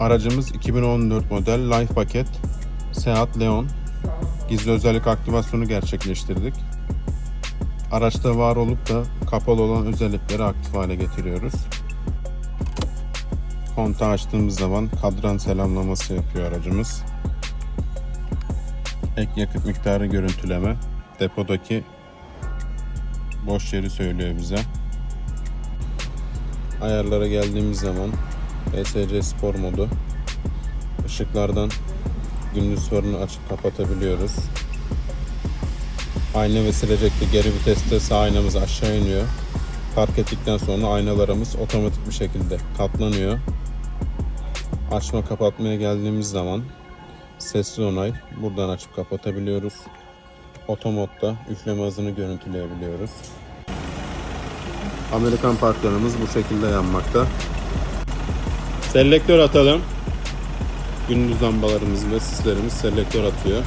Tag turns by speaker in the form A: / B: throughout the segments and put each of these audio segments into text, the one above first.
A: Aracımız 2014 model Life paket Seat Leon. Gizli özellik aktivasyonu gerçekleştirdik. Araçta var olup da kapalı olan özellikleri aktif hale getiriyoruz. Kontağı açtığımız zaman kadran selamlaması yapıyor aracımız. Ek yakıt miktarı görüntüleme. Depodaki boş yeri söylüyor bize. Ayarlara geldiğimiz zaman ESC spor modu ışıklardan gündüz farını açıp kapatabiliyoruz. Ayna ve silecekte geri viteste sağ aynamız aşağı iniyor. Park ettikten sonra aynalarımız otomatik bir şekilde katlanıyor. Açma kapatmaya geldiğimiz zaman sesli onay buradan açıp kapatabiliyoruz. Otomodda üfleme hızını görüntüleyebiliyoruz. Amerikan parklarımız bu şekilde yanmakta. Selektör atalım. Gündüz lambalarımız ve sislerimiz selektör atıyor.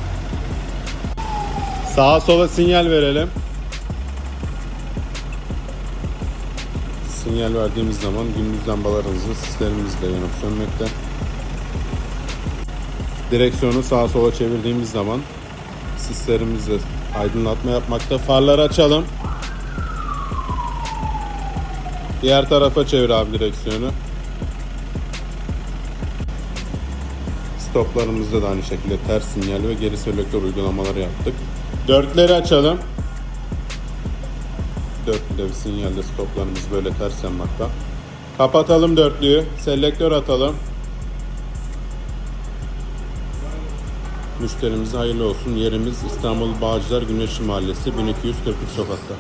A: Sağa sola sinyal verelim. Sinyal verdiğimiz zaman gündüz lambalarımızın sislerimiz de yanıp sönmekte. Direksiyonu sağa sola çevirdiğimiz zaman sislerimizle aydınlatma yapmakta. Farları açalım. Diğer tarafa çevir abi direksiyonu. Stoplarımızda da aynı şekilde ters sinyal ve geri selektör uygulamaları yaptık. Dörtleri açalım. Dörtlüde bir sinyalde stoplarımız böyle ters yanmakta. Kapatalım dörtlüyü. Selektör atalım. Müşterimize hayırlı olsun. Yerimiz İstanbul Bağcılar Güneşli Mahallesi 1243 sokakta.